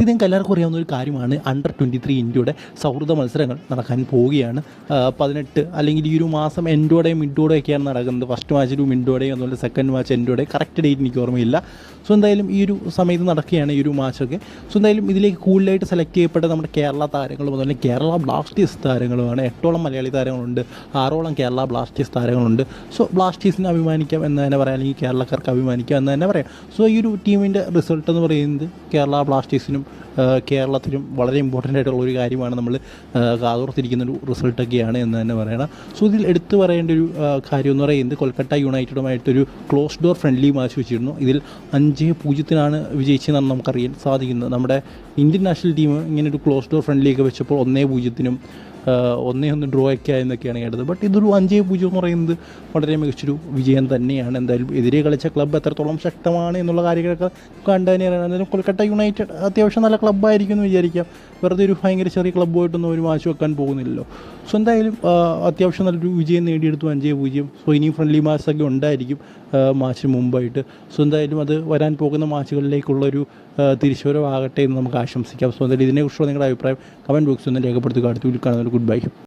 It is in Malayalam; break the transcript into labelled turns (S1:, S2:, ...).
S1: സി നിങ്ങൾക്ക് എല്ലാവർക്കും അറിയാവുന്ന ഒരു കാര്യമാണ് അണ്ടർ ട്വന്റി ത്രീ ഇന്ത്യയുടെ സൗഹൃദ മത്സരങ്ങൾ നടക്കാൻ പോവുകയാണ്. പതിനെട്ട് അല്ലെങ്കിൽ ഈ ഒരു മാസം എൻഡോടെയും മിഡോടെയും ഒക്കെയാണ് നടക്കുന്നത്. ഫസ്റ്റ് മാച്ച് ഒരു മിഡോടെയും അതുപോലെ സെക്കൻഡ് മാച്ച് എൻഡോടെ കറക്റ്റ് ഡേറ്റ് എനിക്ക് ഓർമ്മയില്ല. സോ എന്തായാലും ഈ ഒരു സമയത്ത് നടക്കുകയാണ് ഈ ഒരു മാച്ചൊക്കെ സോ എന്തായാലും ഇതിലേക്ക് കൂടുതലായിട്ട് സെലക്ട് ചെയ്യപ്പെട്ട നമ്മുടെ കേരള താരങ്ങളും അതുപോലെ കേരള ബ്ലാസ്റ്റേഴ്സ് താരങ്ങളുമാണ്. എട്ടോളം മലയാളി താരങ്ങളുണ്ട്. ആറോളം കേരള ബ്ലാസ്റ്റേഴ്സ് താരങ്ങളുണ്ട്. സോ ബ്ലാസ്റ്റേഴ്സിനെ അഭിമാനിക്കാം എന്ന് തന്നെ പറയാം. അല്ലെങ്കിൽ കേരളക്കാർക്ക് അഭിമാനിക്കാം എന്ന് തന്നെ പറയാം. സോ ഈ ഒരു ടീമിന്റെ റിസൾട്ട് എന്ന് പറയുന്നത് കേരള ബ്ലാസ്റ്റേഴ്സിനും ആ, കേരളത്തിനും വളരെ ഇമ്പോർട്ടന്റ് ആയിട്ടുള്ള ഒരു കാര്യമാണ് നമ്മൾ കാതോർത്തിരിക്കുന്ന ഒരു റിസൾട്ടൊക്കെയാണ് എന്ന് തന്നെ പറയണം. സോ ഇതിൽ എടുത്തു പറയേണ്ട ഒരു കാര്യം എന്ന് പറയുന്നത് കൊൽക്കത്ത യുണൈറ്റഡുമായിട്ടൊരു ക്ലോസ് ഡോർ ഫ്രണ്ട്ലി മാച്ച് വെച്ചിരുന്നു. ഇതിൽ അഞ്ച് പൂജ്യത്തിനാണ് വിജയിച്ചതെന്നാണ് നമുക്കറിയാൻ സാധിക്കുന്നത്. നമ്മുടെ ഇന്ത്യൻ നാഷണൽ ടീം ഇങ്ങനെ ഒരു ക്ലോസ് ഡോർ ഫ്രണ്ട്ലിയൊക്കെ വെച്ചപ്പോൾ ഒന്നേ പൂജ്യത്തിനും ഒന്നേ ഒന്ന് ഡ്രോ ഒക്കെ ആയെന്നൊക്കെയാണ് കേട്ടത്. ബട്ട് ഇതൊരു അഞ്ചേ പൂജ്യം എന്ന് പറയുന്നത് വളരെ മികച്ചൊരു വിജയം തന്നെയാണ്. എന്തായാലും എതിരെ കളിച്ച ക്ലബ്ബ് എത്രത്തോളം ശക്തമാണ് എന്നുള്ള കാര്യങ്ങളൊക്കെ കണ്ടു തന്നെയാണ്. എന്തായാലും കൊൽക്കത്ത യുണൈറ്റഡ് അത്യാവശ്യം നല്ല ക്ലബ്ബായിരിക്കും എന്ന് വിചാരിക്കാം. വെറുതെ ഒരു ഭയങ്കര ചെറിയ ക്ലബ്ബുമായിട്ടൊന്നും ഒരു മാച്ച് വെക്കാൻ പോകുന്നില്ലല്ലോ. സോ എന്തായാലും അത്യാവശ്യം നല്ലൊരു വിജയം നേടിയെടുത്തു. അഞ്ചേ പൂജ്യം. സോ ഇനിയും ഫ്രണ്ട്ലി മാച്ചൊക്കെ ഉണ്ടായിരിക്കും മാച്ചിന് മുമ്പായിട്ട്. സോ എന്തായാലും അത് വരാൻ പോകുന്ന മാച്ചുകളിലേക്കുള്ളൊരു തിരിച്ചുവരവാകട്ടെ എന്ന് നമുക്ക് ആശംസിക്കാം. സോ എന്തായാലും ഇതിനെക്കുറിച്ചുള്ള നിങ്ങളുടെ അഭിപ്രായം കമന്റ് ബോക്സിൽ ഒന്ന് രേഖപ്പെടുത്തുക. അടുത്ത വീട്ടിൽ goodbye.